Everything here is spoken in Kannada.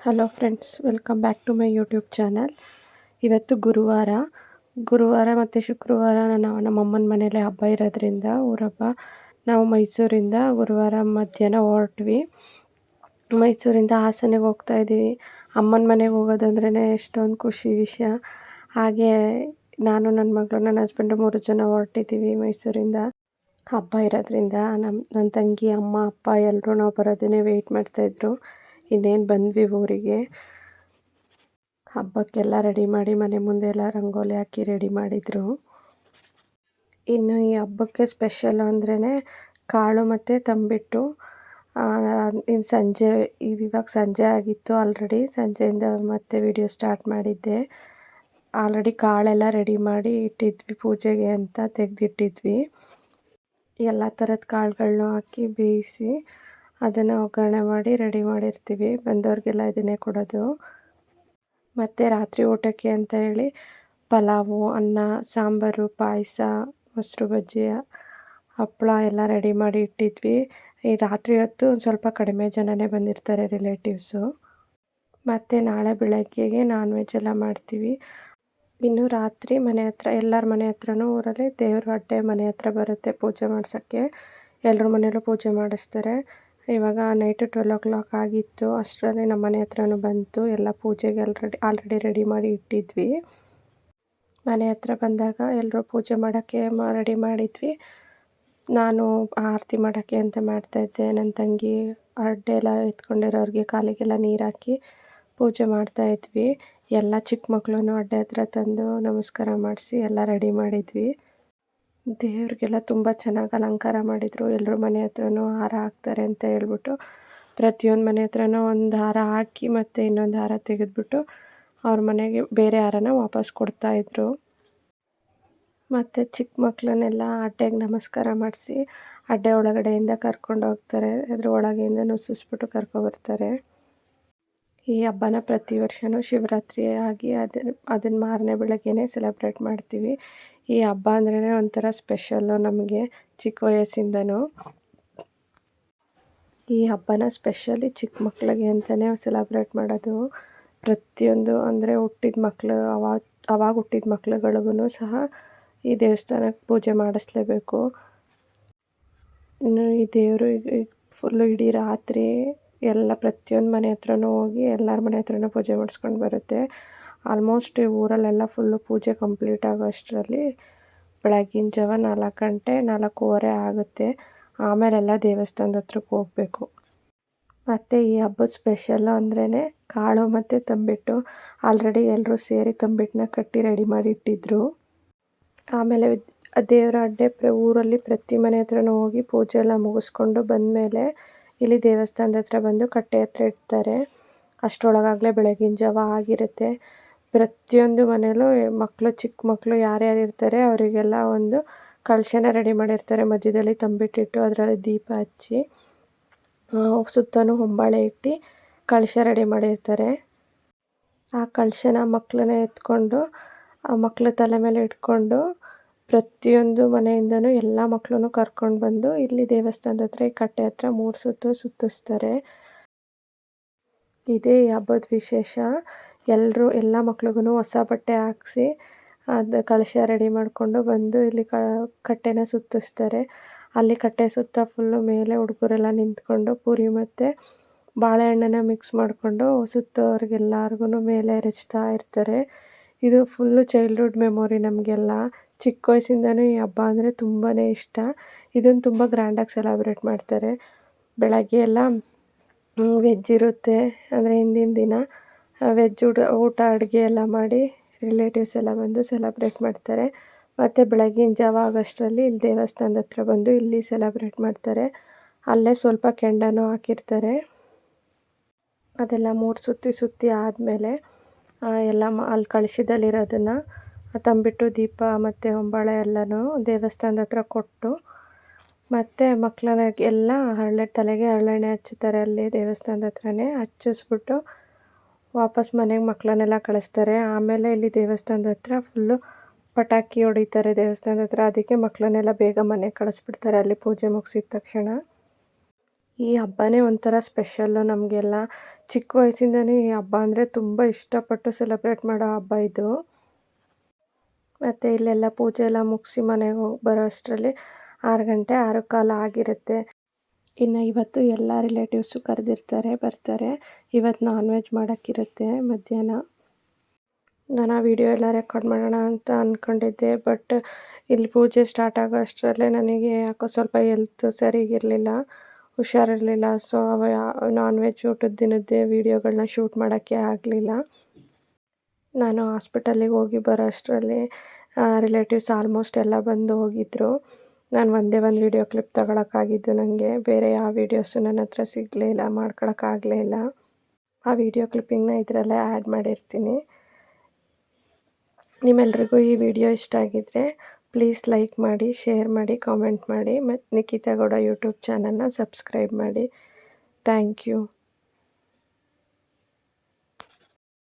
Hello friends, welcome back to my YouTube channel. ಇವತ್ತು ಗುರುವಾರ. ಗುರುವಾರ ಮತ್ತು ಶುಕ್ರವಾರ ನಾನು ನಮ್ಮಮ್ಮನ ಮನೇಲಿ ಹಬ್ಬ ಇರೋದ್ರಿಂದ ಊರಹಬ್ಬ ನಾವು ಮೈಸೂರಿಂದ ಗುರುವಾರ ಮಧ್ಯಾಹ್ನ ಹೊರಟ್ವಿ. ಮೈಸೂರಿಂದ ಹಾಸನಿಗೆ ಹೋಗ್ತಾ ಇದ್ದೀವಿ. ಅಮ್ಮನ ಮನೆಗೆ ಹೋಗೋದು ಅಂದ್ರೇ ಎಷ್ಟೊಂದು ಖುಷಿ ವಿಷಯ. ಹಾಗೆ ನಾನು, ನನ್ನ ಮಗಳು, ನನ್ನ ಹಸ್ಬೆಂಡು ಮೂರು ಜನ ಹೊರಟಿದ್ದೀವಿ ಮೈಸೂರಿಂದ. ಹಬ್ಬ ಇರೋದ್ರಿಂದ ನಮ್ಮ ನನ್ನ ತಂಗಿ, ಅಮ್ಮ, ಅಪ್ಪ ಎಲ್ಲರೂ ನಾವು ಬರೋದನ್ನೇ ವೆಯ್ಟ್ ಮಾಡ್ತಾಯಿದ್ರು ಇನ್ನೇನು ಬಂದ್ವಿ ಊರಿಗೆ. ಹಬ್ಬಕ್ಕೆಲ್ಲ ರೆಡಿ ಮಾಡಿ ಮನೆ ಮುಂದೆ ಎಲ್ಲ ರಂಗೋಲಿ ಹಾಕಿ ರೆಡಿ ಮಾಡಿದರು. ಇನ್ನು ಈ ಹಬ್ಬಕ್ಕೆ ಸ್ಪೆಷಲ್ ಅಂದ್ರೇ ಕಾಳು ಮತ್ತು ತಂಬಿಟ್ಟು ಇನ್ನು ಸಂಜೆ ಇವಾಗ ಸಂಜೆ ಆಗಿತ್ತು ಆಲ್ರೆಡಿ ಸಂಜೆಯಿಂದ ಮತ್ತೆ ವಿಡಿಯೋ ಸ್ಟಾರ್ಟ್ ಮಾಡಿದ್ದೆ. ಆಲ್ರೆಡಿ ಕಾಳೆಲ್ಲ ರೆಡಿ ಮಾಡಿ ಇಟ್ಟಿದ್ವಿ ಪೂಜೆಗೆ ಅಂತ ತೆಗೆದಿಟ್ಟಿದ್ವಿ. ಎಲ್ಲ ಥರದ ಕಾಳುಗಳನ್ನೂ ಹಾಕಿ ಬೇಯಿಸಿ ಅದನ್ನು ಒಗ್ಗರಣೆ ಮಾಡಿ ರೆಡಿ ಮಾಡಿರ್ತೀವಿ. ಬಂದವ್ರಿಗೆಲ್ಲ ಇದನ್ನೇ ಕೊಡೋದು. ಮತ್ತು ರಾತ್ರಿ ಊಟಕ್ಕೆ ಅಂತ ಹೇಳಿ ಪಲಾವು, ಅನ್ನ, ಸಾಂಬಾರು, ಪಾಯಸ, ಮೊಸರು ಬಜ್ಜಿ ಹಪ್ಪಳ ಎಲ್ಲ ರೆಡಿ ಮಾಡಿ ಇಟ್ಟಿದ್ವಿ. ಈ ರಾತ್ರಿ ಹೊತ್ತು ಸ್ವಲ್ಪ ಕಡಿಮೆ ಜನನೇ ಬಂದಿರ್ತಾರೆ ರಿಲೇಟಿವ್ಸು ಮತ್ತು ನಾಳೆ ಬೆಳಗ್ಗೆಗೆ ನಾನ್ ವೆಜ್ ಎಲ್ಲ ಮಾಡ್ತೀವಿ. ಇನ್ನು ರಾತ್ರಿ ಮನೆ ಹತ್ರ, ಎಲ್ಲರ ಮನೆ ಹತ್ರನೂ ಊರಲ್ಲಿ ದೇವ್ರ ಅಡ್ಡೆ ಮನೆ ಹತ್ರ ಬರುತ್ತೆ ಪೂಜೆ ಮಾಡ್ಸೋಕ್ಕೆ. ಎಲ್ಲರ ಮನೆಯಲ್ಲೂ ಪೂಜೆ ಮಾಡಿಸ್ತಾರೆ. ಇವಾಗ ನೈಟು ಟ್ವೆಲ್ ಓ ಕ್ಲಾಕ್ ಆಗಿತ್ತು. ಅಷ್ಟರಲ್ಲಿ ನಮ್ಮ ಮನೆ ಹತ್ರನೂ ಬಂತು. ಎಲ್ಲ ಪೂಜೆಗೆ ಆಲ್ರೆಡಿ ಆಲ್ರೆಡಿ ರೆಡಿ ಮಾಡಿ ಇಟ್ಟಿದ್ವಿ. ಮನೆ ಹತ್ರ ಬಂದಾಗ ಎಲ್ಲರೂ ಪೂಜೆ ಮಾಡೋಕ್ಕೆ ರೆಡಿ ಮಾಡಿದ್ವಿ. ನಾನು ಆರತಿ ಮಾಡೋಕ್ಕೆ ಅಂತ ಮಾಡ್ತಾಯಿದ್ದೆ ನನ್ನ ತಂಗಿ ಅಡ್ಡೆ ಎಲ್ಲ ಎತ್ಕೊಂಡಿರೋರಿಗೆ ಕಾಲಿಗೆಲ್ಲ ನೀರು ಹಾಕಿ ಪೂಜೆ ಮಾಡ್ತಾಯಿದ್ವಿ ಎಲ್ಲ ಚಿಕ್ಕ ಮಕ್ಕಳೂ ಅಡ್ಡೆ ಹತ್ರ ತಂದು ನಮಸ್ಕಾರ ಮಾಡಿಸಿ ಎಲ್ಲ ರೆಡಿ ಮಾಡಿದ್ವಿ. ದೇವ್ರಿಗೆಲ್ಲ ತುಂಬ ಚೆನ್ನಾಗಿ ಅಲಂಕಾರ ಮಾಡಿದರು. ಎಲ್ಲರ ಮನೆ ಹತ್ರನೂ ಹಾರ ಹಾಕ್ತಾರೆ ಅಂತ ಹೇಳ್ಬಿಟ್ಟು, ಪ್ರತಿಯೊಂದು ಮನೆ ಹತ್ರನೂ ಒಂದು ಹಾರ ಹಾಕಿ ಮತ್ತು ಇನ್ನೊಂದು ಹಾರ ತೆಗೆದ್ಬಿಟ್ಟು ಅವ್ರ ಮನೆಗೆ ಬೇರೆ ಹಾರನ ವಾಪಸ್ ಕೊಡ್ತಾಯಿದ್ರು ಮತ್ತು ಚಿಕ್ಕ ಮಕ್ಕಳನ್ನೆಲ್ಲ ಅಡ್ಡೆಗೆ ನಮಸ್ಕಾರ ಮಾಡಿಸಿ ಅಡ್ಡೆ ಒಳಗಡೆಯಿಂದ ಕರ್ಕೊಂಡು ಹೋಗ್ತಾರೆ. ಅದ್ರ ಒಳಗೆಯಿಂದ ನುಸಿಸ್ಬಿಟ್ಟು ಕರ್ಕೊಬರ್ತಾರೆ ಈ ಹಬ್ಬನ ಪ್ರತಿ ವರ್ಷವೂ ಶಿವರಾತ್ರಿ ಆಗಿ ಅದನ್ನ ಅದನ್ನು ಮಾರನೇ ಬೆಳಗ್ಗೆನೇ ಸೆಲೆಬ್ರೇಟ್ ಮಾಡ್ತೀವಿ. ಈ ಹಬ್ಬ ಅಂದ್ರೇ ಒಂಥರ ಸ್ಪೆಷಲ್ಲು ನಮಗೆ ಚಿಕ್ಕ ವಯಸ್ಸಿಂದನೂ. ಈ ಹಬ್ಬನ ಸ್ಪೆಷಲಿ ಚಿಕ್ಕ ಮಕ್ಕಳಿಗೆ ಅಂತಲೇ ಸೆಲೆಬ್ರೇಟ್ ಮಾಡೋದು. ಪ್ರತಿಯೊಂದು ಅಂದರೆ ಹುಟ್ಟಿದ ಮಕ್ಕಳು ಅವಾಗ ಅವಾಗ ಹುಟ್ಟಿದ ಮಕ್ಳುಗಳಿಗೂ ಸಹ ಈ ದೇವಸ್ಥಾನಕ್ಕೆ ಪೂಜೆ ಮಾಡಿಸ್ಲೇಬೇಕು. ಇನ್ನು ಈ ದೇವರು ಫುಲ್ಲು ಇಡೀ ರಾತ್ರಿ ಎಲ್ಲ ಪ್ರತಿಯೊಂದು ಮನೆ ಹತ್ರನೂ ಹೋಗಿ ಎಲ್ಲರ ಮನೆ ಹತ್ರನೂ ಪೂಜೆ ಮಾಡಿಸ್ಕೊಂಡು ಬರುತ್ತೆ. ಆಲ್ಮೋಸ್ಟ್ ಊರಲ್ಲೆಲ್ಲ ಫುಲ್ಲು ಪೂಜೆ ಕಂಪ್ಲೀಟ್ ಆಗೋ ಅಷ್ಟರಲ್ಲಿ ಬೆಳಗಿನ ಜಾವ ನಾಲ್ಕು ಗಂಟೆ, ನಾಲ್ಕೂವರೆ ಆಗುತ್ತೆ. ಆಮೇಲೆಲ್ಲ ದೇವಸ್ಥಾನದ ಹತ್ರಕ್ಕೆ ಹೋಗಬೇಕು. ಮತ್ತು ಈ ಹಬ್ಬದ ಸ್ಪೆಷಲ್ಲು ಅಂದ್ರೇ ಕಾಳು ಮತ್ತು ತಂಬಿಟ್ಟು ಆಲ್ರೆಡಿ ಎಲ್ಲರೂ ಸೇರಿ ತಂಬಿಟ್ಟನ್ನ ಕಟ್ಟಿ ರೆಡಿ ಮಾಡಿ ಇಟ್ಟಿದ್ರು. ಆಮೇಲೆ ದೇವರ ಅಡ್ಡೆ ಪ್ರ, ಊರಲ್ಲಿ ಪ್ರತಿ ಮನೆ ಹತ್ರನೂ ಹೋಗಿ ಪೂಜೆ ಎಲ್ಲ ಮುಗಿಸ್ಕೊಂಡು ಬಂದಮೇಲೆ ಇಲ್ಲಿ ದೇವಸ್ಥಾನದ ಹತ್ರ ಬಂದು ಕಟ್ಟೆ ಹತ್ರ ಇಡ್ತಾರೆ. ಅಷ್ಟರೊಳಗಾಗಲೇ ಬೆಳಗಿನ ಜಾವ ಆಗಿರುತ್ತೆ. ಪ್ರತಿಯೊಂದು ಮನೆಯಲ್ಲೂ ಮಕ್ಕಳು, ಚಿಕ್ಕ ಮಕ್ಕಳು ಯಾರ್ಯಾರು ಇರ್ತಾರೆ ಅವರಿಗೆಲ್ಲ ಒಂದು ಕಳಶನ ರೆಡಿ ಮಾಡಿರ್ತಾರೆ. ಮಧ್ಯದಲ್ಲಿ ತಂಬಿಟ್ಟಿಟ್ಟು ಅದರಲ್ಲಿ ದೀಪ ಹಚ್ಚಿ ಸುತ್ತಲೂ ಹೊಂಬಾಳೆ ಇಟ್ಟು ಕಳಶ ರೆಡಿ ಮಾಡಿರ್ತಾರೆ. ಆ ಕಳಶನ ಮಕ್ಕಳನ್ನ ಎತ್ಕೊಂಡು, ಆ ಮಕ್ಕಳ ತಲೆ ಮೇಲೆ ಇಟ್ಕೊಂಡು ಪ್ರತಿಯೊಂದು ಮನೆಯಿಂದನೂ ಎಲ್ಲ ಮಕ್ಕಳನ್ನು ಕರ್ಕೊಂಡು ಬಂದು ಇಲ್ಲಿ ದೇವಸ್ಥಾನದ ಹತ್ರ, ಈ ಕಟ್ಟೆ ಹತ್ರ ಮೂರು ಸುತ್ತು ಸುತ್ತಿಸ್ತಾರೆ. ಇದೇ ಹಬ್ಬದ ವಿಶೇಷ. ಎಲ್ಲರೂ ಎಲ್ಲ ಮಕ್ಳಿಗೂ ಹೊಸ ಬಟ್ಟೆ ಹಾಕ್ಸಿ ಅದು ಕಳಶ ರೆಡಿ ಮಾಡಿಕೊಂಡು ಬಂದು ಇಲ್ಲಿ ಕಟ್ಟೆನ ಸುತ್ತಿಸ್ತಾರೆ. ಅಲ್ಲಿ ಕಟ್ಟೆ ಸುತ್ತ ಫುಲ್ಲು ಮೇಲೆ ಹುಡುಗರೆಲ್ಲ ನಿಂತ್ಕೊಂಡು ಪೂರಿ ಮತ್ತು ಬಾಳೆಹಣ್ಣನ್ನ ಮಿಕ್ಸ್ ಮಾಡಿಕೊಂಡು ಸುತ್ತೋರಿಗೆಲ್ಲರಿಗೂ ಮೇಲೆ ಎರಚ್ತಾ ಇರ್ತಾರೆ. ಇದು ಫುಲ್ಲು ಚೈಲ್ಡ್ಹುಡ್ ಮೆಮೊರಿ ನಮಗೆಲ್ಲ. ಚಿಕ್ಕ ವಯಸ್ಸಿಂದನೂ ಈ ಹಬ್ಬ ಅಂದರೆ ತುಂಬಾ ಇಷ್ಟ. ಇದನ್ನು ತುಂಬ ಗ್ರ್ಯಾಂಡಾಗಿ ಸೆಲೆಬ್ರೇಟ್ ಮಾಡ್ತಾರೆ. ಬೆಳಗ್ಗೆ ಎಲ್ಲ ವೆಜ್ ಇರುತ್ತೆ ಅಂದರೆ ಹಿಂದಿನ ದಿನ. ವೆಜ್ ಊಟ ಊಟ, ಅಡುಗೆ ಎಲ್ಲ ಮಾಡಿ ರಿಲೇಟಿವ್ಸ್ ಎಲ್ಲ ಬಂದು ಸೆಲೆಬ್ರೇಟ್ ಮಾಡ್ತಾರೆ. ಮತ್ತು ಬೆಳಗಿನ ಜಾವ ಆಗೋಷ್ಟರಲ್ಲಿ ಇಲ್ಲಿ ದೇವಸ್ಥಾನದ ಹತ್ರ ಬಂದು ಇಲ್ಲಿ ಸೆಲೆಬ್ರೇಟ್ ಮಾಡ್ತಾರೆ. ಅಲ್ಲೇ ಸ್ವಲ್ಪ ಕೆಂಡನೂ ಹಾಕಿರ್ತಾರೆ. ಅದೆಲ್ಲ ಮೂರು ಸುತ್ತಿ ಸುತ್ತಿ ಆದಮೇಲೆ ಎಲ್ಲ ಅಲ್ಲಿ ಕಳಿಸಿದಲ್ಲಿರೋದನ್ನು ತಂಬಿಟ್ಟು ದೀಪ ಮತ್ತು ಹೊಂಬಾಳೆ ಎಲ್ಲನೂ ದೇವಸ್ಥಾನದ ಹತ್ರ ಕೊಟ್ಟು, ಮತ್ತು ಮಕ್ಕಳನ್ನ ಎಲ್ಲ ಹರಳೆ ತಲೆಗೆ ಹರಳೆಣ್ಣೆ ಹಚ್ಚುತ್ತಾರೆ ಅಲ್ಲಿ ದೇವಸ್ಥಾನದ ಹತ್ರನೇ ಹಚ್ಚಿಸ್ಬಿಟ್ಟು ವಾಪಸ್ ಮನೆಗೆ ಮಕ್ಕಳನ್ನೆಲ್ಲ ಕಳಿಸ್ತಾರೆ. ಆಮೇಲೆ ಇಲ್ಲಿ ದೇವಸ್ಥಾನದ ಹತ್ರ ಫುಲ್ಲು ಪಟಾಕಿ ಹೊಡಿತಾರೆ ದೇವಸ್ಥಾನದ ಹತ್ರ. ಅದಕ್ಕೆ ಮಕ್ಕಳನ್ನೆಲ್ಲ ಬೇಗ ಮನೆಗೆ ಕಳಿಸ್ಬಿಡ್ತಾರೆ ಅಲ್ಲಿ ಪೂಜೆ ಮುಗಿಸಿದ ತಕ್ಷಣ. ಈ ಹಬ್ಬನೇ ಒಂಥರ ಸ್ಪೆಷಲ್ಲು ನಮಗೆಲ್ಲ. ಚಿಕ್ಕ ವಯಸ್ಸಿಂದನೇ ಈ ಹಬ್ಬ ಅಂದರೆ ತುಂಬ ಇಷ್ಟಪಟ್ಟು ಸೆಲೆಬ್ರೇಟ್ ಮಾಡೋ ಹಬ್ಬ ಇದು. ಮತ್ತು ಇಲ್ಲೆಲ್ಲ ಪೂಜೆ ಎಲ್ಲ ಮುಗಿಸಿ ಮನೆಗೆ ಹೋಗಿ ಬರೋ ಅಷ್ಟರಲ್ಲಿ ಆರು ಗಂಟೆ ಆರು ಕಾಲ ಆಗಿರುತ್ತೆ. ಇನ್ನು ಇವತ್ತು ಎಲ್ಲ ರಿಲೇಟಿವ್ಸು ಕರೆದಿರ್ತಾರೆ, ಬರ್ತಾರೆ. ಇವತ್ತು ನಾನ್ ವೆಜ್ ಮಾಡೋಕ್ಕಿರುತ್ತೆ ಮಧ್ಯಾಹ್ನ. ನಾನು ಆ ವಿಡಿಯೋ ಎಲ್ಲ ರೆಕಾರ್ಡ್ ಮಾಡೋಣ ಅಂತ ಅಂದ್ಕೊಂಡಿದ್ದೆ ಬಟ್ ಇಲ್ಲಿ ಪೂಜೆ ಸ್ಟಾರ್ಟ್ ಆಗೋ ಅಷ್ಟರಲ್ಲೇ ನನಗೆ ಯಾಕೋ ಸ್ವಲ್ಪ ಹೆಲ್ತ್ ಸರಿಗಿರಲಿಲ್ಲ, ಹುಷಾರಿರಲಿಲ್ಲ. ಸೊ ಅವ ನಾನ್ ವೆಜ್ ಊಟದ ದಿನದ್ದೇ ವೀಡಿಯೋಗಳನ್ನ ಶೂಟ್ ಮಾಡೋಕ್ಕೆ ಆಗಲಿಲ್ಲ. ನಾನು ಹಾಸ್ಪಿಟಲಿಗೆ ಹೋಗಿ ಬರೋ ಅಷ್ಟರಲ್ಲಿ ರಿಲೇಟಿವ್ಸ್ ಆಲ್ಮೋಸ್ಟ್ ಎಲ್ಲ ಬಂದು ಹೋಗಿದ್ದರು ನಾನು ಒಂದೇ ಒಂದು ವಿಡಿಯೋ ಕ್ಲಿಪ್ ತಗೊಳಕ್ಕಾಗಿದ್ದು ನನಗೆ ಬೇರೆ ಯಾವ ವೀಡಿಯೋಸು ನನ್ನ ಹತ್ರ ಸಿಗಲೇ ಇಲ್ಲ, ಮಾಡ್ಕೊಳಕ್ಕಾಗಲೇ ಇಲ್ಲ. ಆ ವಿಡಿಯೋ ಕ್ಲಿಪ್ಪಿಂಗ್ನ ಇದರಲ್ಲೇ ಆ್ಯಡ್ ಮಾಡಿರ್ತೀನಿ. ನಿಮ್ಮೆಲ್ರಿಗೂ ಈ ವಿಡಿಯೋ ಇಷ್ಟ ಆಗಿದ್ದರೆ ಪ್ಲೀಸ್ ಲೈಕ್ ಮಾಡಿ ಶೇರ್ ಮಾಡಿ ಕಾಮೆಂಟ್ ಮಾಡಿ ಮತ್ತು ನಿಖಿತಾ ಗೌಡ ಯೂಟ್ಯೂಬ್ ಚಾನಲ್ನ ಸಬ್ಸ್ಕ್ರೈಬ್ ಮಾಡಿ. Thank you